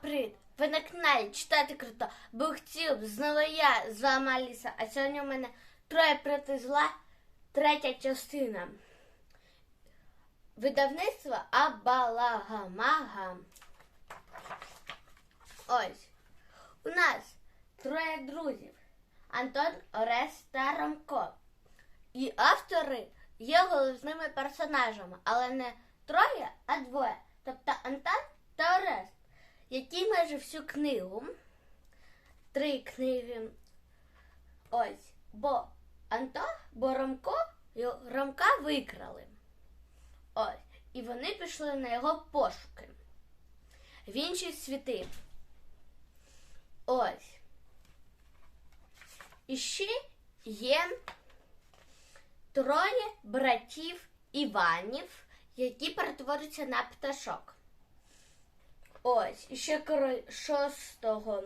привіт! Ви на каналі читати круто. Бухтюб, знову я з вами Аліса. А сьогодні у мене троє проти зла, третя частина. Видавництво Абалагамага. Ось. У нас троє друзів. Антон, Орес та Ромко. І автори є головними персонажами, але не троє, а двоє. Тобто Антон та Орест, які майже всю книгу, три книги. Ось, бо Антон, бо Ромко, Ромка викрали. Ось. І вони пішли на його пошуки. В інші світи. Ось. І ще є троє братів Іванів, які перетворюються на пташок. Ось, і ще король шостого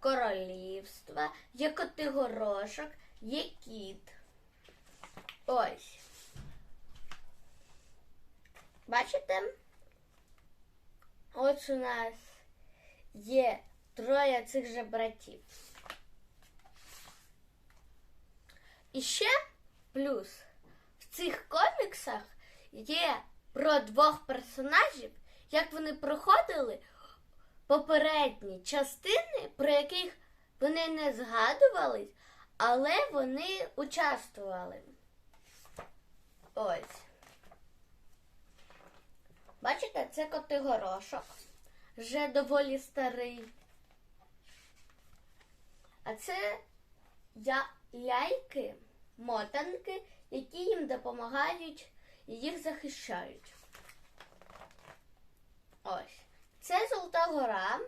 королівства, є котигорошок, є кіт. Ось. Бачите? Ось у нас є троє цих же братів. І ще плюс в цих коміксах є про двох персонажів, як вони проходили попередні частини, про яких вони не згадувались, але вони участвували. Ось. Бачите, це котигорошок. Вже доволі старий. А це я, ляйки, мотанки, які їм допомагають і їх захищають. Ось. Це Золота гора.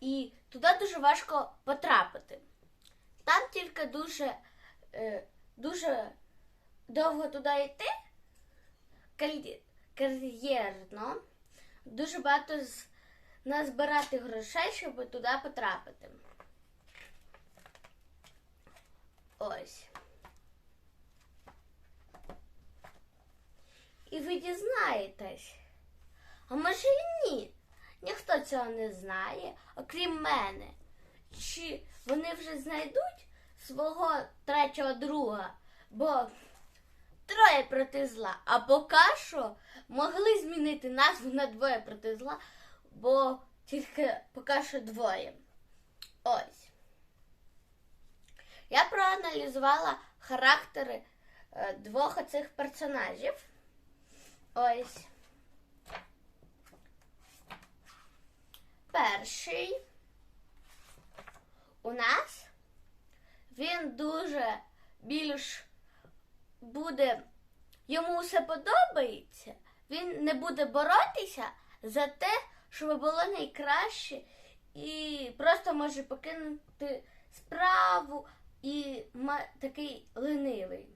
І туди дуже важко потрапити. Там тільки дуже, е, дуже довго туди йти, кар'єрно, дуже багато з, назбирати грошей, щоб туди потрапити. Ось. І ви дізнаєтесь. А може і ні. Ніхто цього не знає, окрім мене. Чи вони вже знайдуть свого третього друга? Бо троє проти зла. А поки що могли змінити назву на двоє проти зла, бо тільки поки що двоє. Ось. Я проаналізувала характери е, двох оцих персонажів. Ось. Перший у нас він дуже більш буде, йому все подобається, він не буде боротися за те, щоб було найкраще, і просто може покинути справу і такий ленивий.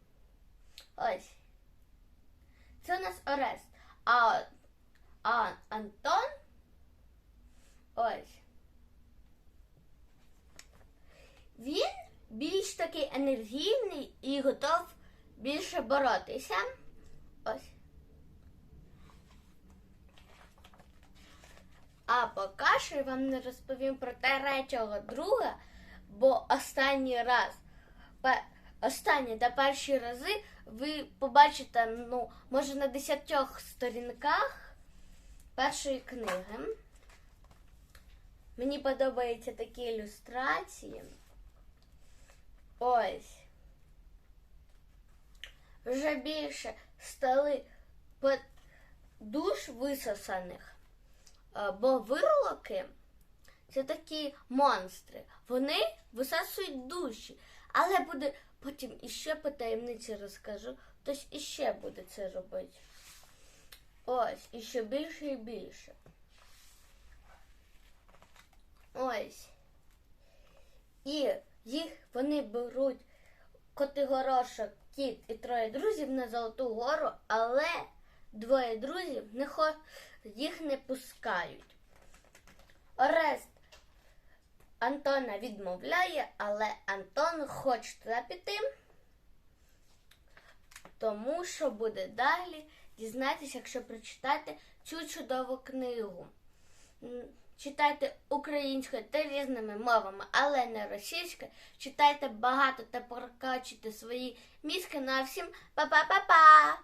Ось. Це у нас Орест. А, а Антон. Ось. Він більш такий енергійний і готов більше боротися. Ось. А поки що я вам не розповім про третього друга, бо останній раз, останні та перші рази ви побачите, ну, може, на десятьох сторінках першої книги. Мені подобаються такі ілюстрації. Ось. Вже більше стали душ висосаних. Бо вирлоки це такі монстри. Вони висасують душі. Але буде потім іще по таємниці розкажу. Хтось іще буде це робити. Ось, іще більше і більше. Ось. І їх вони беруть Котигорошок, кіт і троє друзів на Золоту гору, але двоє друзів не хо... їх не пускають. Орест Антона відмовляє, але Антон хоче туди піти. Тому що буде далі, дізнайтеся, якщо прочитати цю чудову книгу. Читайте українською та різними мовами, але не російською. Читайте багато та прокачуйте свої мізки. на всім па-па-па-па!